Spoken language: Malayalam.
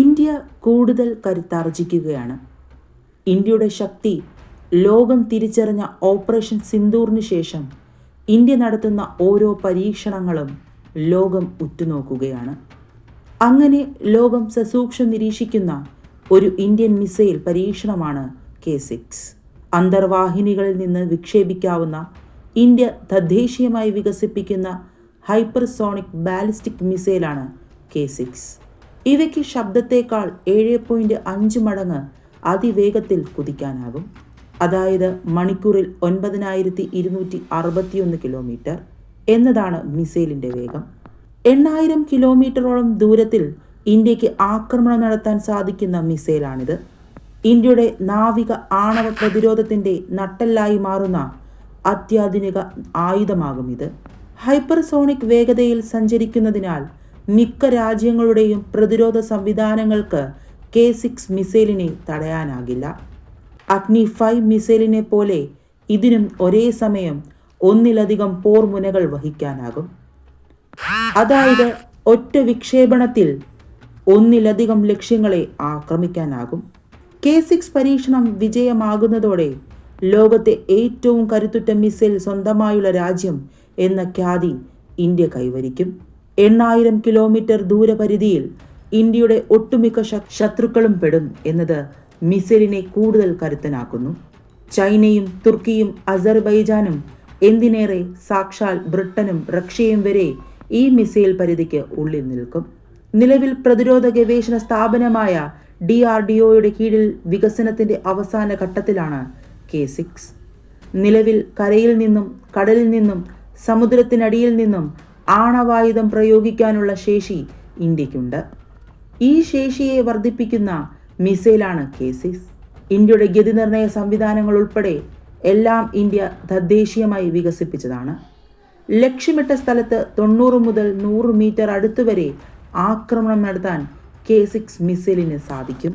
ഇന്ത്യ കൂടുതൽ കരുത്താർജിക്കുകയാണ്. ഇന്ത്യയുടെ ശക്തി ലോകം തിരിച്ചറിഞ്ഞ ഓപ്പറേഷൻ സിന്ദൂറിന് ശേഷം ഇന്ത്യ നടത്തുന്ന ഓരോ പരീക്ഷണങ്ങളും ലോകം ഉറ്റുനോക്കുകയാണ്. അങ്ങനെ ലോകം സസൂക്ഷം നിരീക്ഷിക്കുന്ന ഒരു ഇന്ത്യൻ മിസൈൽ പരീക്ഷണമാണ് കെ സിക്സ്. അന്തർവാഹിനികളിൽ നിന്ന് വിക്ഷേപിക്കാവുന്ന ഇന്ത്യ തദ്ദേശീയമായി വികസിപ്പിക്കുന്ന ഹൈപ്പർസോണിക് ബാലിസ്റ്റിക് മിസൈലാണ് കെ സിക്സ്. ഇവയ്ക്ക് ശബ്ദത്തേക്കാൾ ഏഴ് പോയിന്റ് അഞ്ച് മടങ്ങ് അതിവേഗത്തിൽ കുതിക്കാനാകും. അതായത് മണിക്കൂറിൽ ഒൻപതിനായിരത്തി ഇരുന്നൂറ്റി അറുപത്തിയൊന്ന് കിലോമീറ്റർ എന്നതാണ് മിസൈലിന്റെ വേഗം. എണ്ണായിരം കിലോമീറ്ററോളം ദൂരത്തിൽ ഇന്ത്യയ്ക്ക് ആക്രമണം നടത്താൻ സാധിക്കുന്ന മിസൈലാണിത്. ഇന്ത്യയുടെ നാവിക ആണവ പ്രതിരോധത്തിന്റെ നട്ടെല്ലായി മാറുന്ന അത്യാധുനിക ആയുധമാകും ഇത്. ഹൈപ്പർസോണിക് വേഗതയിൽ സഞ്ചരിക്കുന്നതിനാൽ മിക്ക രാജ്യങ്ങളുടെയും പ്രതിരോധ സംവിധാനങ്ങൾക്ക് കെ സിക്സ് മിസൈലിനെ തടയാനാകില്ല. അഗ്നി ഫൈവ് മിസൈലിനെ പോലെ ഇതിനും ഒരേ സമയം ഒന്നിലധികം പോർമുനകൾ വഹിക്കാനാകും. അതായത് ഒറ്റ വിക്ഷേപണത്തിൽ ഒന്നിലധികം ലക്ഷ്യങ്ങളെ ആക്രമിക്കാനാകും. കെ സിക്സ് പരീക്ഷണം വിജയമാകുന്നതോടെ ലോകത്തെ ഏറ്റവും കരുത്തുറ്റ മിസൈൽ സ്വന്തമായുള്ള രാജ്യം എന്ന ഖ്യാതി ഇന്ത്യ കൈവരിക്കും. എണ്ണായിരം കിലോമീറ്റർ ദൂരപരിധിയിൽ ഇന്ത്യയുടെ ഒട്ടുമിക്ക ശത്രുക്കളും പെടും എന്നത് മിസൈലിനെ കൂടുതൽ കരുത്തനാക്കുന്നു. ചൈനയും തുർക്കിയും അസർബൈജാനും എന്തിനേറെ സാക്ഷാൽ ബ്രിട്ടനും റഷ്യയും വരെ ഈ മിസൈൽ പരിധിക്ക് ഉള്ളിൽ നിൽക്കും. നിലവിൽ പ്രതിരോധ ഗവേഷണ സ്ഥാപനമായ ഡി ആർ ഡി ഒയുടെ കീഴിൽ വികസനത്തിന്റെ അവസാന ഘട്ടത്തിലാണ് കെ സിക്സ്. നിലവിൽ കരയിൽ നിന്നും കടലിൽ നിന്നും സമുദ്രത്തിനടിയിൽ നിന്നും ആണവായുധം പ്രയോഗിക്കാനുള്ള ശേഷി ഇന്ത്യക്കുണ്ട് ഈ ശേഷിയെ വർദ്ധിപ്പിക്കുന്ന മിസൈലാണ് കേസിസ്. ഇന്ത്യയുടെ ഗതി നിർണയ സംവിധാനങ്ങൾ ഉൾപ്പെടെ എല്ലാം ഇന്ത്യ തദ്ദേശീയമായി വികസിപ്പിച്ചതാണ്. ലക്ഷ്യമിട്ട സ്ഥലത്ത് തൊണ്ണൂറ് മുതൽ നൂറ് മീറ്റർ അടുത്തുവരെ ആക്രമണം നടത്താൻ കെ സിക്സ് മിസൈലിന് സാധിക്കും.